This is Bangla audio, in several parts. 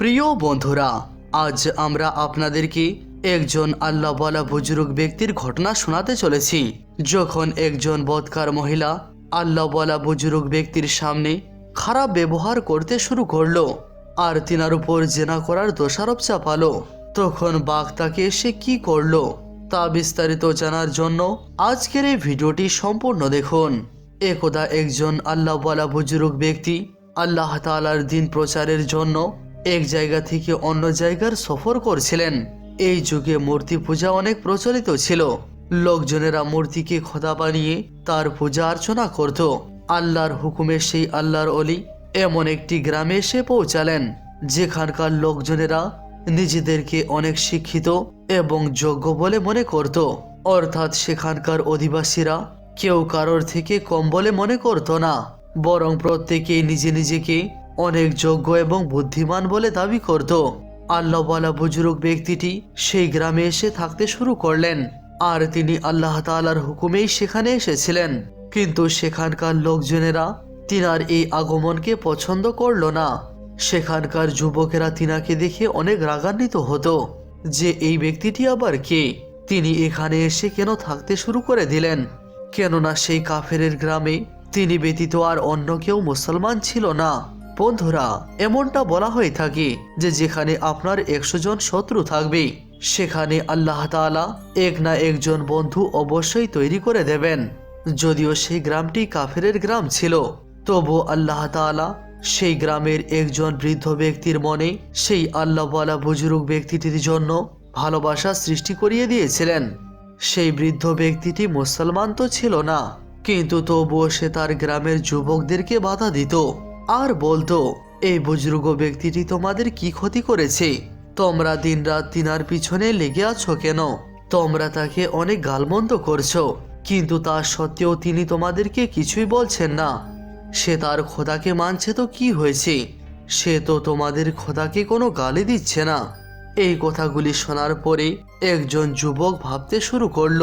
প্রিয় বন্ধুরা, আজ আমরা আপনাদেরকে একজন আল্লাহ বলা বুজুর্গ ব্যক্তির ঘটনা শোনাতে চলেছি। যখন একজন বদকার মহিলা আল্লাহ বলা বুজুর্গ ব্যক্তির সামনে খারাপ ব্যবহার করতে শুরু করল আর তিনার উপর জেনা করার দোষারোপ চাপালো, তখন বাঘ তাকে এসে কি করল তা বিস্তারিত জানার জন্য আজকের এই ভিডিওটি সম্পূর্ণ দেখুন। একদা একজন আল্লাহ বলা বুজুর্গ ব্যক্তি আল্লাহ তালার দিন প্রচারের জন্য এক জায়গা থেকে অন্য জায়গার সফর করছিলেন। এই যুগে মূর্তি পূজা অনেক প্রচলিত ছিল। লোকজনেরা মূর্তিকে খোদা বানিয়ে তার পূজা অর্চনা করত। আল্লাহর হুকুমে সেই আল্লাহর অলি এমন একটি গ্রামে এসে পৌঁছালেন, যেখানকার লোকজনেরা নিজেদেরকে অনেক শিক্ষিত এবং যোগ্য বলে মনে করত। অর্থাৎ সেখানকার অধিবাসীরা কেউ কারোর থেকে কম বলে মনে করত না, বরং প্রত্যেকেই নিজে নিজেকে অনেক যোগ্য এবং বুদ্ধিমান বলে দাবি করত। আল্লাহওয়ালা বুজুর্গ ব্যক্তিটি সেই গ্রামে এসে থাকতে শুরু করলেন। আর তিনি আল্লাহ তাআলার হুকুমেই সেখানে এসেছিলেন। কিন্তু সেখানকার লোকজনেরা তিনার এই আগমনকে পছন্দ করল না। সেখানকার যুবকেরা তিনাকে দেখে অনেক রাগান্বিত হতো যে এই ব্যক্তিটি আবার কে? তিনি এখানে এসে কেন থাকতে শুরু করে দিলেন? কেননা সেই কাফেরের গ্রামে তিনি ব্যতীত আর অন্য কেউ মুসলমান ছিল না। বন্ধুরা, এমনটা বলা হয়ে থাকে যে যেখানে আপনার একশো জন শত্রু থাকবে, সেখানে আল্লাহ তাআলা এক না একজন বন্ধু অবশ্যই তৈরি করে দেবেন। যদিও সেই গ্রামটি কাফেরের গ্রাম ছিল, তবু আল্লাহ তাআলা সেই গ্রামের একজন বৃদ্ধ ব্যক্তির মনে সেই আল্লাহওয়ালা বুজুর্গ ব্যক্তিটির জন্য ভালোবাসা সৃষ্টি করিয়ে দিয়েছিলেন। সেই বৃদ্ধ ব্যক্তিটি মুসলমান তো ছিল না, কিন্তু তবুও সে তার গ্রামের যুবকদেরকে বাধা দিত। আর বলতো এই বুজুর্গ ব্যক্তিটি তোমাদের কি ক্ষতি করেছে? তোমরা দিনরাত তিনার পিছনে লেগে আছো কেন? তোমরা তাকে অনেক গালমন্দ করছ, কিন্তু তা সত্ত্বেও তিনি তোমাদেরকে কিছুই বলছেন না। সে তার খোদাকে মানছে তো কি হয়েছে? সে তো তোমাদের খোদাকে কোনো গালি দিচ্ছে না। এই কথাগুলি শোনার পরে একজন যুবক ভাবতে শুরু করল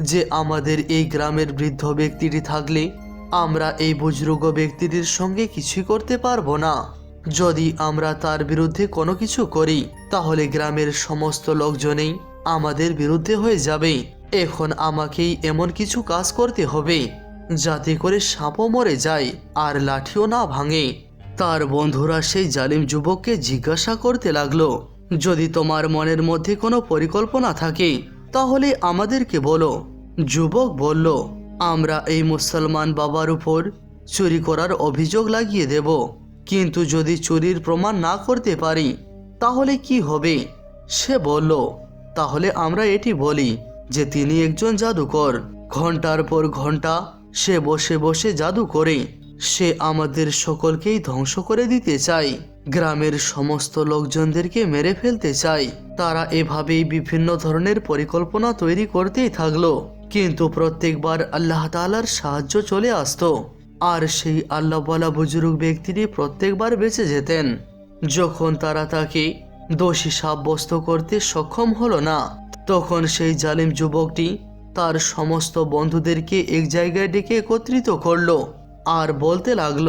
যে, আমাদের এই গ্রামের বৃদ্ধ ব্যক্তিটি থাকলে আমরা এই বুজরুগ ব্যক্তিটির সঙ্গে কিছুই করতে পারব না। যদি আমরা তার বিরুদ্ধে কোনো কিছু করি, তাহলে গ্রামের সমস্ত লোকজনেই আমাদের বিরুদ্ধে হয়ে যাবে। এখন আমাকেই এমন কিছু কাজ করতে হবে, যাতে করে সাপও মরে যায় আর লাঠিও না ভাঙে। তার বন্ধুরা সেই জালিম যুবককে জিজ্ঞাসা করতে লাগল, যদি তোমার মনের মধ্যে কোনো পরিকল্পনা থাকে, তাহলে আমাদেরকে বলো। যুবক বলল আমরা এই মুসলমান বাবার উপর চুরি করার অভিযোগ লাগিয়ে দেব। কিন্তু যদি চুরির প্রমাণ না করতে পারি, তাহলে কি হবে? সে বলল, তাহলে আমরা এটি বলি যে তিনি একজন জাদুকর। ঘণ্টার পর ঘণ্টা সে বসে বসে জাদু করে। সে আমাদের সকলকেই ধ্বংস করে দিতে চায়। গ্রামের সমস্ত লোকজনদেরকে মেরে ফেলতে চায়। তারা এভাবেই বিভিন্ন ধরনের পরিকল্পনা তৈরি করতেই থাকল। কিন্তু প্রত্যেকবার আল্লাহ তাআলার সাহায্য চলে আসতো। আর সেই আল্লাহ বলা বুজুর্গ ব্যক্তিটি প্রত্যেকবার বেঁচে যেতেন। যখন তারা তাকে দোষী সাব্যস্ত করতে সক্ষম হলো না, তখন সেই জালিম যুবকটি তার সমস্ত বন্ধুদেরকে এক জায়গায় ডেকে একত্রিত করল আর বলতে লাগল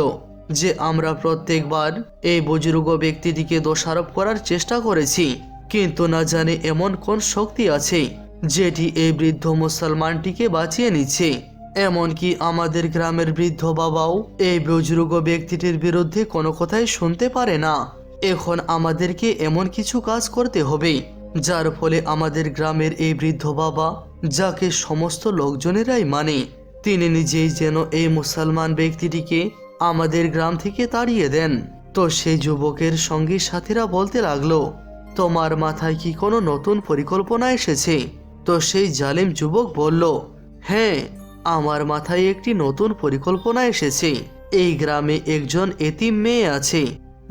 যে, আমরা প্রত্যেকবার এই বুজুর্গ ব্যক্তিটিকে দোষারোপ করার চেষ্টা করেছি, কিন্তু না জানে এমন কোন শক্তি আছে। যেটি এই বৃদ্ধ মুসলমানটিকে বাঁচিয়ে নিচ্ছে। এমনকি আমাদের গ্রামের বৃদ্ধ বাবাও এই বুজুর্গ ব্যক্তিটির বিরুদ্ধে কোনো কথাই শুনতে পারে না। এখন আমাদেরকে এমন কিছু কাজ করতে হবে, যার ফলে আমাদের গ্রামের এই বৃদ্ধ বাবা, যাকে সমস্ত লোকজনেরাই মানে তিনি নিজেই যেন এই মুসলমান ব্যক্তিটিকে আমাদের গ্রাম থেকে তাড়িয়ে দেন। তো সেই যুবকের সঙ্গী সাথীরা বলতে লাগল, তোমার মাথায় কি কোনো নতুন পরিকল্পনা এসেছে? তো সেই জালিম যুবক বলল হ্যাঁ আমার মাথায় একটি নতুন পরিকল্পনা এসেছে। এই গ্রামে একজন এতিম মেয়ে আছে।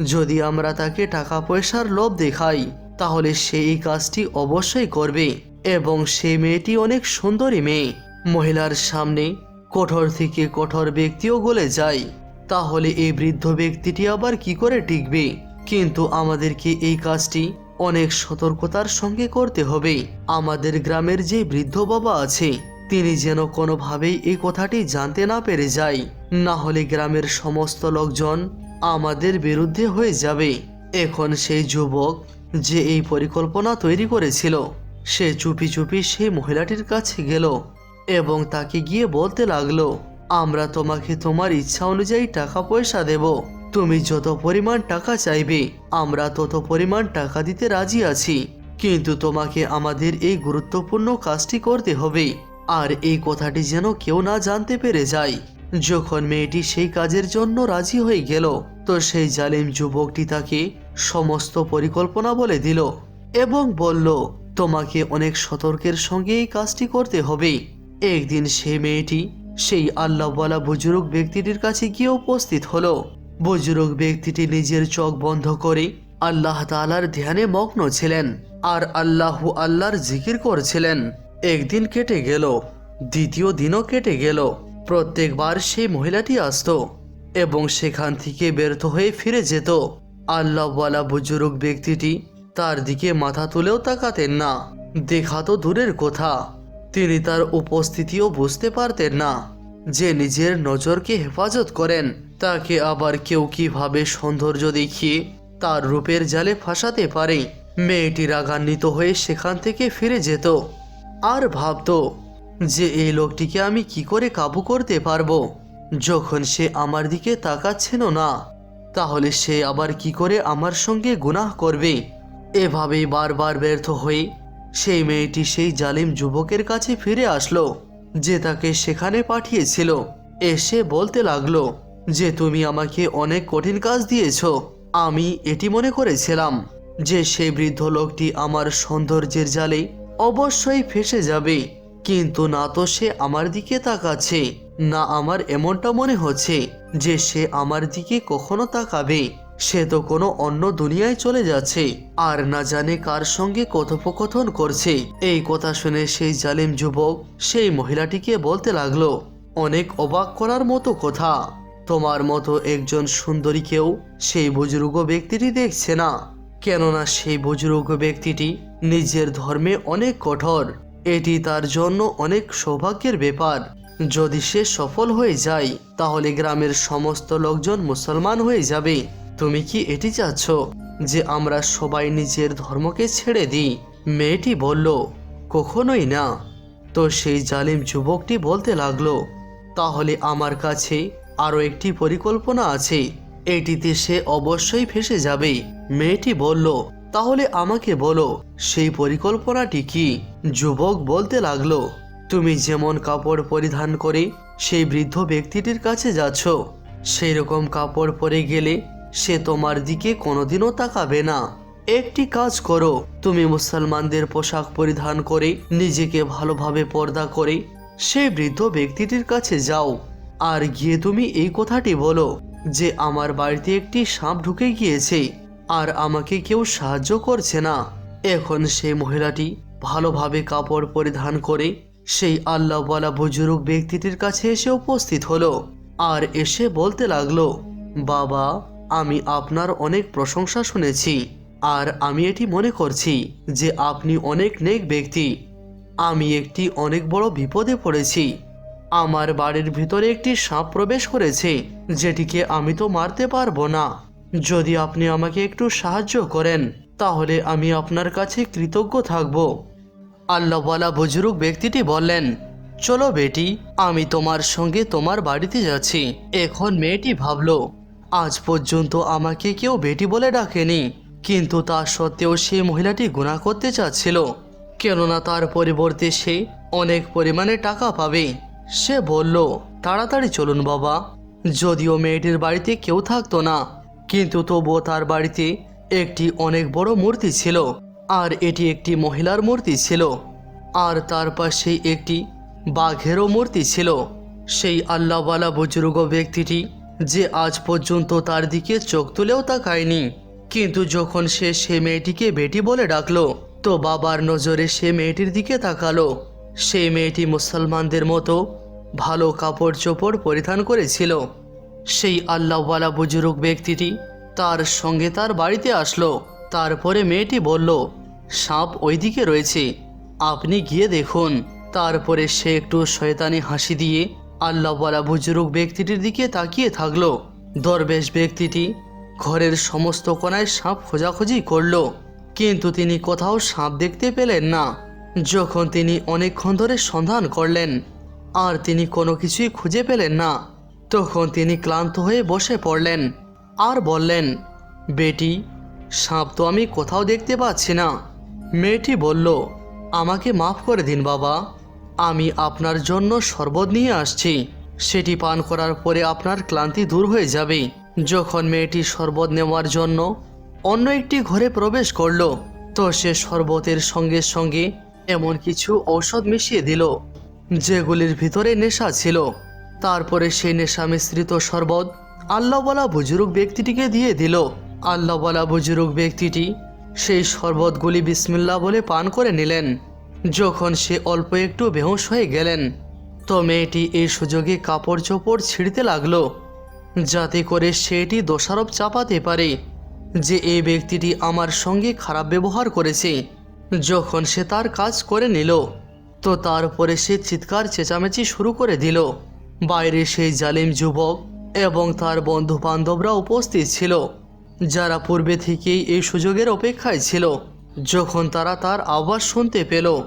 যদি আমরা তাকে টাকা পয়সার লোভ দেখাই, তাহলে সে এই কাজটি অবশ্যই করবে এবং সে মেয়েটি অনেক সুন্দরী মেয়ে। মহিলার সামনে কঠোর থেকে কঠোর ব্যক্তিও গলে যায়। তাহলে এই বৃদ্ধ ব্যক্তিটি আবার কি করে টিকবে? কিন্তু আমাদেরকে এই কাজটি অনেক সতর্কতার সঙ্গে করতে হবে। আমাদের গ্রামের যে বৃদ্ধ বাবা আছে, তিনি যেন কোনোভাবেই এই কথাটি জানতে না পেরে যায়। না হলে গ্রামের সমস্ত লোকজন আমাদের বিরুদ্ধে হয়ে যাবে। এখন সেই যুবক যে এই পরিকল্পনা তৈরি করেছিল, সে চুপি চুপি সেই মহিলাটির কাছে গেল এবং তাকে গিয়ে বলতে লাগল, আমরা তোমাকে তোমার ইচ্ছা অনুযায়ী টাকা পয়সা দেব। তুমি যত পরিমাণ টাকা চাইবে, আমরা তত পরিমাণ টাকা দিতে রাজি আছি। কিন্তু তোমাকে আমাদের এই গুরুত্বপূর্ণ কাজটি করতে হবে, আর এই কথাটি যেন কেউ না জানতে পেরে যায়। যখন মেয়েটি সেই কাজের জন্য রাজি হয়ে গেল, তো সেই জালিম যুবকটি তাকে সমস্ত পরিকল্পনা বলে দিল এবং বলল, তোমাকে অনেক সতর্কের সঙ্গে এই কাজটি করতে হবে। একদিন সে মেয়েটি সেই আল্লাহওয়ালা বুজুর্গ ব্যক্তিটির কাছে গিয়ে উপস্থিত হলো। বুজুর্গ ব্যক্তিটি নিজের চোখ বন্ধ করে আল্লাহ তাআলার ধ্যানে মগ্ন ছিলেন আর আল্লাহু আল্লাহর জিকির করছিলেন। একদিন কেটে গেল, দ্বিতীয় দিনও কেটে গেল। প্রত্যেকবার সেই মহিলাটি আসতো এবং সেখান থেকে ব্যর্থ হয়ে ফিরে যেত। আল্লাহওয়ালা বুজুর্গ ব্যক্তিটি তার দিকে মাথা তুলেও তাকাতেন না। দেখা তো দূরের কথা, তিনি তার উপস্থিতিও বুঝতে পারতেন না। যে নিজের নজরকে হেফাজত করেন, তাকে আবার কেউ কীভাবে সৌন্দর্য দেখিয়ে তার রূপের জালে ফাঁসাতে পারে? মেয়েটি রাগান্বিত হয়ে সেখান থেকে ফিরে যেত। আর ভাবতো, যে এই লোকটিকে আমি কি করে কাবু করতে পারব? যখন সে আমার দিকে তাকাচ্ছিল না, তাহলে সে আবার কি করে আমার সঙ্গে গুনাহ করবে? এভাবেই বারবার ব্যর্থ হয়ে সেই মেয়েটি সেই জালিম যুবকের কাছে ফিরে আসলো। যে তাকে সেখানে পাঠিয়েছিল। এসে বলতে লাগল, যে তুমি আমাকে অনেক কঠিন কাজ দিয়েছ। আমি এটি মনে করেছিলাম যে সেই বৃদ্ধ লোকটি আমার সৌন্দর্যের জালে অবশ্যই ফেসে যাবে। কিন্তু না তো সে আমার দিকে তাকাচ্ছে, না আমার এমনটা মনে হচ্ছে যে সে আমার দিকে কখনো তাকাবে। সে তো কোনো অন্য দুনিয়ায় চলে যাচ্ছে। আর না জানে কার সঙ্গে কথোপকথন করছে। এই কথা শুনে সেই জালিম যুবক সেই মহিলাটিকে বলতে লাগল, অনেক অবাক করার মতো কথা। তোমার মতো একজন সুন্দরীকেও সেই বুজুর্গ ব্যক্তিটি দেখছে না। কেননা সেই বুজুর্গ ব্যক্তিটি নিজের ধর্মে অনেক কঠোর। এটি তার জন্য অনেক সৌভাগ্যের ব্যাপার। যদি সে সফল হয়ে যায়, তাহলে গ্রামের সমস্ত লোকজন মুসলমান হয়ে যাবে। তুমি কি এটি চাচ্ছ যে আমরা সবাই নিজের ধর্মকে ছেড়ে দিই? মেয়েটি বলল, কখনোই না। তো সেই জালিম যুবকটি বলতে লাগল, তাহলে আমার কাছে আরও একটি পরিকল্পনা আছে। এটিতে সে অবশ্যই ফেসে যাবে। মেয়েটি বলল, তাহলে আমাকে বলো, সেই পরিকল্পনাটি কি? যুবক বলতে লাগল, তুমি যেমন কাপড় পরিধান করে সেই বৃদ্ধ ব্যক্তিটির কাছে যাচ্ছ সেই রকম কাপড় পরে গেলে সে তোমার দিকে কোনোদিনও তাকাবে না। একটি কাজ করো, তুমি মুসলমানদের পোশাক পরিধান করে, নিজেকে ভালোভাবে পর্দা করে সেই বৃদ্ধ ব্যক্তিটির কাছে যাও। আর গিয়ে তুমি এই কথাটি বলো যে, আমার বাড়িতে একটি সাপ ঢুকে গিয়েছে, আর আমাকে কেউ সাহায্য করছে না। এখন সেই মহিলাটি ভালোভাবে কাপড় পরিধান করে, সেই আল্লাহওয়ালা বুজুর্গ ব্যক্তিটির কাছে এসে উপস্থিত হলো। আর এসে বলতে লাগল, বাবা আমি আপনার অনেক প্রশংসা শুনেছি, আর আমি এটি মনে করছি যে আপনি অনেক নেক ব্যক্তি। আমি একটি অনেক বড় বিপদে পড়েছি। আমার বাড়ির ভিতরে একটি সাপ প্রবেশ করেছে, যেটিকে আমি তো মারতে পারব না। যদি আপনি আমাকে একটু সাহায্য করেন, তাহলে আমি আপনার কাছে কৃতজ্ঞ থাকব। আল্লাহওয়ালা বুজুর্গ ব্যক্তিটি বললেন, চলো বেটি, আমি তোমার সঙ্গে তোমার বাড়িতে যাচ্ছি। এখন মেয়েটি ভাবলো আজ পর্যন্ত আমাকে কেউ বেটি বলে ডাকেনি। কিন্তু তা সত্ত্বেও সে মহিলাটি গুণা করতে চাচ্ছিল। কেননা তার পরিবর্তে সে অনেক পরিমাণে টাকা পাবে। সে বলল, তাড়াতাড়ি চলুন বাবা। যদিও মেয়েটির বাড়িতে কেউ থাকতো না, কিন্তু তবুও তার বাড়িতে একটি অনেক বড় মূর্তি ছিল, আর এটি একটি মহিলার মূর্তি ছিল। আর তার পাশে একটি বাঘেরও মূর্তি ছিল। সেই আল্লাহওয়ালা বুজুর্গ ব্যক্তিটি যে আজ পর্যন্ত তার দিকে চোখ তুলেও তাকায়নি। কিন্তু যখন সে সে মেয়েটিকে বেটি বলে ডাকলো, তো বাবার নজরে সে মেয়েটির দিকে তাকালো। সেই মেয়েটি মুসলমানদের মতো ভালো কাপড় চোপড় পরিধান করেছিল। সেই আল্লাহওয়ালা বুজুর্গ ব্যক্তিটি তার সঙ্গে তার বাড়িতে আসলো। তারপরে মেয়েটি বলল, সাপ ওইদিকে রয়েছে। আপনি গিয়ে দেখুন। তারপরে সে একটু শয়তানি হাসি দিয়ে আল্লাহওয়ালা বুজুর্গ ব্যক্তিটির দিকে তাকিয়ে থাকল। দরবেশ ব্যক্তিটি ঘরের সমস্ত কোনায় সাপ খোঁজাখুঁজি করল, কিন্তু তিনি কোথাও সাপ দেখতে পেলেন না। যখন তিনি অনেকক্ষণ ধরে সন্ধান করলেন, আর তিনি কোনো কিছুই খুঁজে পেলেন না, তখন তিনি ক্লান্ত হয়ে বসে পড়লেন আর বললেন, বেটি, সাপ তো আমি কোথাও দেখতে পাচ্ছি না। মেয়েটি বলল, আমাকে মাফ করে দিন বাবা। আমি আপনার জন্য শরবত নিয়ে আসছি। সেটি পান করার পরে আপনার ক্লান্তি দূর হয়ে যাবে। যখন মেয়েটি শরবত নেওয়ার জন্য অন্য একটি ঘরে প্রবেশ করল, তো সে শরবতের সঙ্গে সঙ্গে এমন কিছু ঔষধ মিশিয়ে দিল, যেগুলির ভিতরে নেশা ছিল। তারপরে সেই নেশা মিশ্রিত শরবত আল্লাহওয়ালা বুজুর্গ ব্যক্তিটিকে দিয়ে দিল। আল্লাহওয়ালা বুজুর্গ ব্যক্তিটি সেই শরবতগুলি বিসমিল্লা বলে পান করে নিলেন। যখন সে অল্প একটু বেহুশ হয়ে গেলেন, তো মেয়েটি এই সুযোগে কাপড় চোপড় ছিঁড়তে লাগল, যাতে করে সেটি দোষারোপ চাপাতে পারে যে এই ব্যক্তিটি আমার সঙ্গে খারাপ ব্যবহার করেছে। যখন সে তার কাজ করে নিল, তো তারপরে সে চিৎকার চেঁচামেচি শুরু করে দিল। বাইরে সেই জালিম যুবক এবং তার বন্ধু বান্ধবরা উপস্থিত ছিল, যারা পূর্বে থেকেই এই সুযোগের অপেক্ষায় ছিল। যখন তারা তার আওয়াজ শুনতে পেল,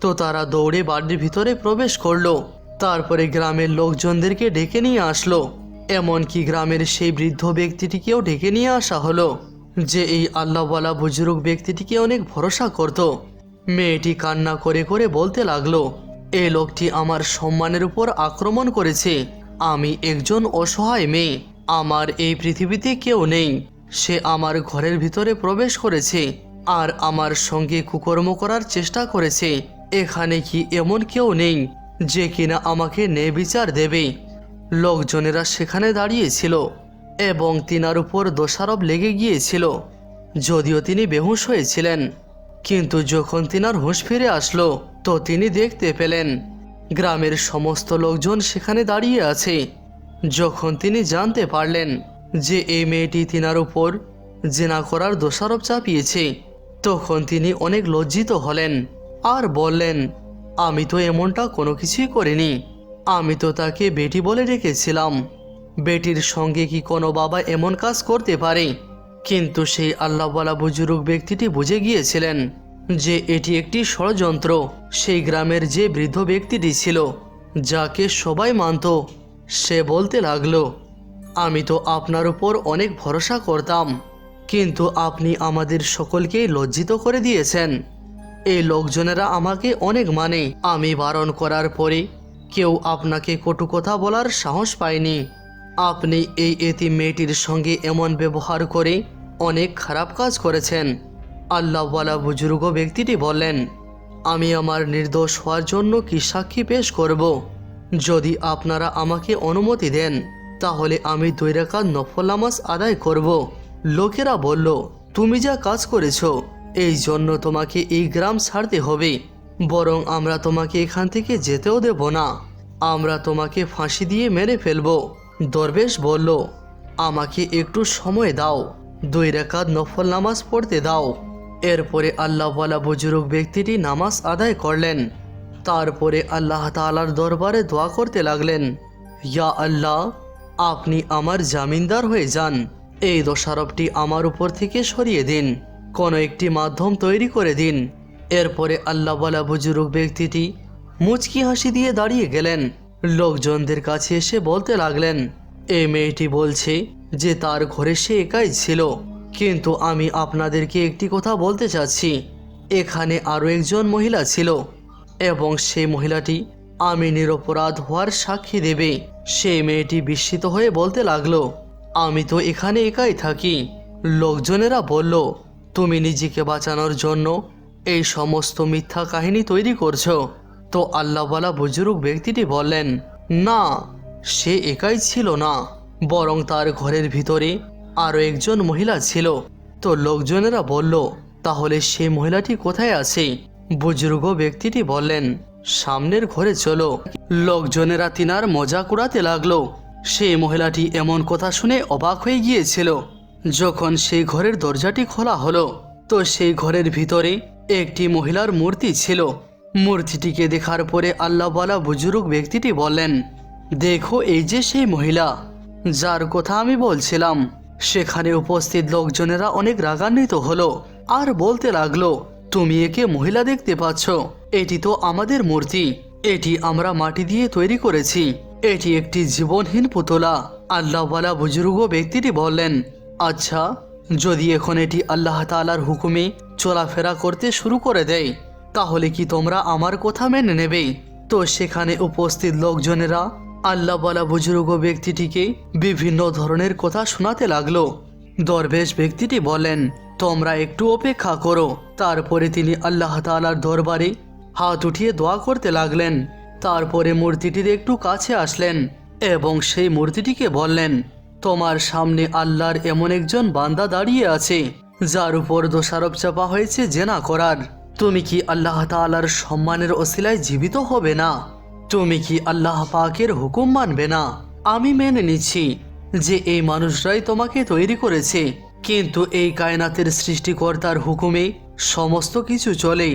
তো তারা দৌড়ে বাড়ির ভিতরে প্রবেশ করল। তারপরে গ্রামের লোকজনদেরকে ডেকে নিয়ে আসলো। এমনকি গ্রামের সেই বৃদ্ধ ব্যক্তিটিকেও ডেকে নিয়ে আসা হলো, যে এই আল্লাহওয়ালা বুজুর্গ ব্যক্তিটিকে অনেক ভরসা করত। মেয়েটি কান্না করে করে বলতে লাগল এই লোকটি আমার সম্মানের উপর আক্রমণ করেছে। আমি একজন অসহায় মেয়ে। আমার এই পৃথিবীতে কেউ নেই। সে আমার ঘরের ভিতরে প্রবেশ করেছে। আর আমার সঙ্গে কুকর্ম করার চেষ্টা করেছে। এখানে কি এমন কেউ নেই যে কিনা আমাকে ন্যায় বিচার দেবে? লোকজনেরা সেখানে দাঁড়িয়েছিল এবং তিনার উপর দোষারোপ লেগে গিয়েছিল। যদিও তিনি বেহুশ হয়েছিলেন, কিন্তু যখন তিনার হুঁশ ফিরে আসলো, তো তিনি দেখতে পেলেন, গ্রামের সমস্ত লোকজন সেখানে দাঁড়িয়ে আছে। যখন তিনি জানতে পারলেন যে এই মেয়েটি তিনার উপর জেনা করার দোষারোপ চাপিয়েছে তখন তিনি অনেক লজ্জিত হলেন আর বললেন, আমি তো এমনটা কোনো কিছুই করিনি। আমি তো তাকে বেটি বলে রেখেছিলাম বেটির সঙ্গে কি কোনো বাবা এমন কাজ করতে পারে? কিন্তু সেই আল্লাহওয়ালা বুজুর্গ ব্যক্তিটি বুঝে গিয়েছিলেন যে এটি একটি ষড়যন্ত্র। সেই গ্রামের যে বৃদ্ধ ব্যক্তিটি ছিল, যাকে সবাই মানত, সে বলতে লাগল, আমি তো আপনার উপর অনেক ভরসা করতাম। কিন্তু আপনি আমাদের সকলকেই লজ্জিত করে দিয়েছেন। এই লোকজনেরা আমাকে অনেক মানে। আমি বারণ করার পরে কেউ আপনাকে কটু কথা বলার সাহস পায়নি। আপনি এই এতি মেয়েটির সঙ্গে এমন ব্যবহার করে অনেক খারাপ কাজ করেছেন। আল্লাহওয়ালা বুজুর্গ ব্যক্তিটি বললেন, আমি আমার নির্দোষ হওয়ার জন্য কি সাক্ষী পেশ করব? যদি আপনারা আমাকে অনুমতি দেন, তাহলে আমি দুই নফল নামাজ আদায় করব। লোকেরা বলল, তুমি যা কাজ করেছ, এই জন্য তোমাকে এই গ্রাম ছাড়তে হবে। বরং আমরা তোমাকে এখান থেকে যেতেও দেব না। আমরা তোমাকে ফাঁসি দিয়ে মেরে ফেলব। দরবেশ বলল, আমাকে একটু সময় দাও। দুই রেখাত নফল নামাজ পড়তে দাও। এরপরে আল্লাহওয়ালা বুজুর্গ ব্যক্তিটি নামাজ আদায় করলেন। তারপরে আল্লাহ তালার দরবারে দোয়া করতে লাগলেন, ইয়া আল্লাহ, আপনি আমার জামিনদার হয়ে যান। এই দোষারোপটি আমার উপর থেকে সরিয়ে দিন। কোনো একটি মাধ্যম তৈরি করে দিন। এরপরে আল্লাহওয়ালা বুজুর্গ ব্যক্তিটি মুচকি হাসি দিয়ে দাঁড়িয়ে গেলেন। লোকজনদের কাছে এসে বলতে লাগলেন এই মেয়েটি বলছে যে তার ঘরে সে একাই ছিল, কিন্তু আমি আপনাদেরকে একটি কথা বলতে চাচ্ছি। এখানে আরও একজন মহিলা ছিল এবং সেই মহিলাটি আমি নিরপরাধ হওয়ার সাক্ষী দেবে। সেই মেয়েটি বিস্মিত হয়ে বলতে লাগল আমি তো এখানে একাই থাকি। লোকজনেরা বলল, তুমি নিজেকে বাঁচানোর জন্য এই সমস্ত মিথ্যা কাহিনী তৈরি করছ। তো আল্লাহওয়ালা বুজুর্গ ব্যক্তিটি বললেন, না, সে একাই ছিল না, বরং তার ঘরের ভিতরে আরও একজন মহিলা ছিল। তো লোকজনেরা বলল, তাহলে সে মহিলাটি কোথায় আছে? বুজুর্গ ব্যক্তিটি বললেন, সামনের ঘরে চলো। লোকজনেরা তিনার মজা কুড়াতে লাগল। সেই মহিলাটি এমন কথা শুনে অবাক হয়ে গিয়েছিল। যখন সেই ঘরের দরজাটি খোলা হলো, তো সেই ঘরের ভিতরে একটি মহিলার মূর্তি ছিল। মূর্তিটিকে দেখার পরে আল্লাহওয়ালা বুজুর্গ ব্যক্তিটি বললেন, দেখো এই যে সেই মহিলা, যার কথা আমি বলছিলাম। সেখানে উপস্থিত লোকজনেরা অনেক রাগান্বিত হলো আর বলতে লাগল, তুমি একে মহিলা দেখতে পাচ্ছ, এটি তো আমাদের মূর্তি, এটি আমরা মাটি দিয়ে তৈরি করেছি। এটি একটি জীবনহীন পুতলা। আল্লাহওয়ালা বুজুর্গ ব্যক্তিটি বললেন আচ্ছা যদি এখন এটি আল্লাহ তাআলার হুকুমে চলাফেরা করতে শুরু করে দেয়, তাহলে কি তোমরা আমার কথা মেনে নেবে? তো সেখানে উপস্থিত লোকজনেরা আল্লাহওয়ালা বুজুর্গ ব্যক্তিটিকে বিভিন্ন ধরনের কথা শোনাতে লাগল। দরবেশ ব্যক্তিটি বলেন তোমরা একটু অপেক্ষা করো। তারপরে তিনি আল্লাহ তাআলার দরবারে হাত উঠিয়ে দোয়া করতে লাগলেন। তারপরে মূর্তিটির একটু কাছে আসলেন এবং সেই মূর্তিটিকে বললেন, তোমার সামনে আল্লাহর এমন একজন বান্দা দাঁড়িয়ে আছে, যার উপর দোষারোপ চাপা হয়েছে জেনা করার। তুমি কি আল্লাহ তাআলার সম্মানের ওসিলায় জীবিত হবে না? তুমি কি আল্লাহ পাকের হুকুম মানবে না? আমি মেনে নিচ্ছি যে এই মানুষরাই তোমাকে তৈরি করেছে, কিন্তু এই কায়নাতের সৃষ্টিকর্তার হুকুমে সমস্ত কিছু চলে।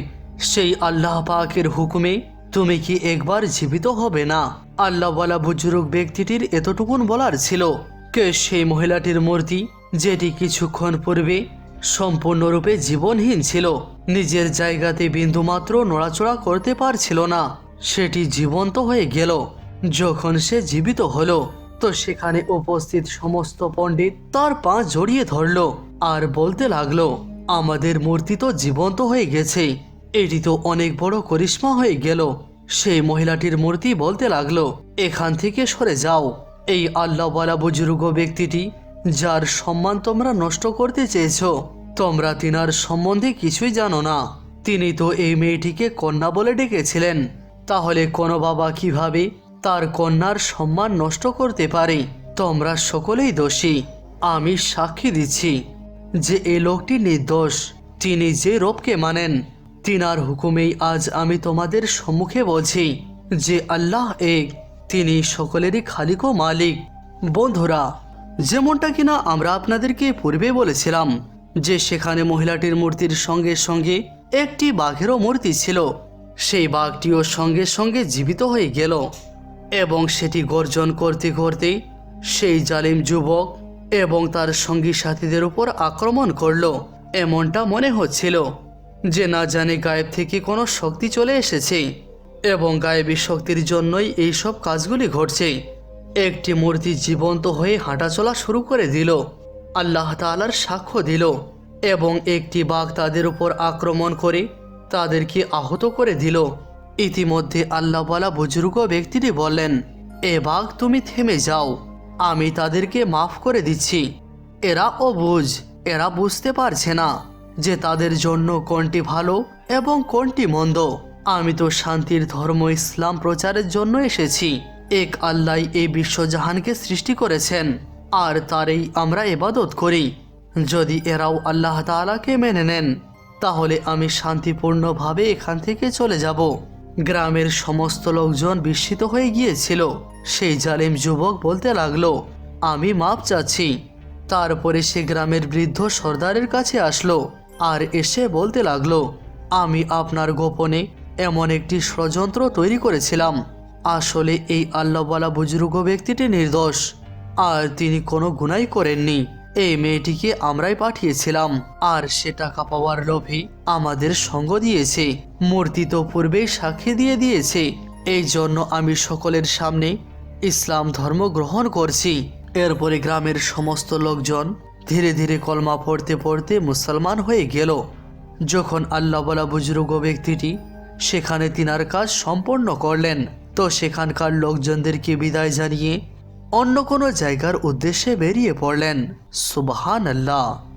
সেই আল্লাহ পাকের হুকুমে তুমি কি একবার জীবিত হবে না? আল্লাহওয়ালা বুজুর্গ ব্যক্তিটির এতটুকুন বলার ছিল। কে সেই মহিলাটির মূর্তি, যেটি কিছুক্ষণ পূর্বে সম্পূর্ণরূপে জীবনহীন ছিল, নিজের জায়গাতে বিন্দুমাত্র নড়াচড়া করতে পারছিল না। সেটি জীবন্ত হয়ে গেল। যখন সে জীবিত হলো, তো সেখানে উপস্থিত সমস্ত পণ্ডিত তার পা জড়িয়ে ধরলো। আর বলতে লাগল, আমাদের মূর্তি তো জীবন্ত হয়ে গেছে। এটি তো অনেক বড় করিশ্মা হয়ে গেল। সেই মহিলাটির মূর্তি বলতে লাগল, এখান থেকে সরে যাও। এই আল্লাহওয়ালা বুজুর্গ ব্যক্তিটি, যার সম্মান তোমরা নষ্ট করতে চেয়েছো, তোমরা তিনার সম্বন্ধে কিছুই জানো না। তিনি তো এই মেয়েটিকে কন্যা বলে ডেকেছিলেন। তাহলে কোনো বাবা কীভাবে তার কন্যার সম্মান নষ্ট করতে পারে? তোমরা সকলেই দোষী। আমি সাক্ষী দিচ্ছি যে এই লোকটি নির্দোষ। তিনি যে রূপকে মানেন তিনার হুকুমেই আজ আমি তোমাদের সম্মুখে বলছি যে আল্লাহ এক তিনি সকলেরই খালিক ও মালিক। বন্ধুরা, যেমনটা কিনা আমরা আপনাদেরকে পূর্বে বলেছিলাম যে সেখানে মহিলাটির মূর্তির সঙ্গে সঙ্গে একটি বাঘেরও মূর্তি ছিল। সেই বাঘটিও সঙ্গে সঙ্গে জীবিত হয়ে গেল এবং সেটি গর্জন করতে করতে সেই জালিম যুবক এবং তার সঙ্গী সাথীদের উপর আক্রমণ করল, এমনটা মনে হচ্ছিল। যে না জানে গায়েব থেকে কোনো শক্তি চলে এসেছে এবং গায়েবী শক্তির জন্যই এই সব কাজগুলি ঘটছে। একটি মূর্তি জীবন্ত হয়ে হাঁটাচলা শুরু করে দিল, আল্লাহ তাআলার সাক্ষ্য দিল এবং একটি বাঘ তাদের উপর আক্রমণ করে তাদেরকে আহত করে দিল। ইতিমধ্যে আল্লাহওয়ালা বুজুর্গ ব্যক্তিটি বললেন, এ বাঘ, তুমি থেমে যাও, আমি তাদেরকে মাফ করে দিচ্ছি। এরা অবুঝ, এরা বুঝতে পারছে না। যে তাদের জন্য কোনটি ভালো এবং কোনটি মন্দ। আমি তো শান্তির ধর্ম ইসলাম প্রচারের জন্য এসেছি। এক আল্লাহ এই বিশ্বজাহানকে সৃষ্টি করেছেন, আর তারই আমরা এবাদত করি। যদি এরাও আল্লাহ তাআলাকে মেনে নেন, তাহলে আমি শান্তিপূর্ণভাবে এখান থেকে চলে যাব। গ্রামের সমস্ত লোকজন বিস্মিত হয়ে গিয়েছিল। সেই জালিম যুবক বলতে লাগল, আমি মাপ চাচ্ছি। তারপরে সে গ্রামের বৃদ্ধ সর্দারের কাছে আসলো। আর এসে বলতে লাগল, আমি আপনার গোপনে এমন একটি ষড়যন্ত্র তৈরি করেছিলাম। আসলে এই আল্লাহওয়ালা বুজুর্গ ব্যক্তিটি নির্দোষ। আর তিনি কোনো গুনাই করেননি। এই মেয়েটিকে আমরাই পাঠিয়েছিলাম। আর সে টাকা পাওয়ার লোভে আমাদের সঙ্গ দিয়েছে। মূর্তি তো পূর্বেই সাক্ষী দিয়ে দিয়েছে। এই জন্য আমি সকলের সামনে ইসলাম ধর্ম গ্রহণ করছি। এরপরে গ্রামের সমস্ত লোকজন ধীরে ধীরে কলমা পড়তে পড়তে মুসলমান হয়ে গেল। যখন আল্লাহ বলা বুজুর্গ ব্যক্তিটি সেখানে তিনার কাজ সম্পন্ন করলেন, তো সেখানকার লোকজনদেরকে বিদায় জানিয়ে অন্য কোনো জায়গার উদ্দেশ্যে বেরিয়ে পড়লেন। সুবহান আল্লাহ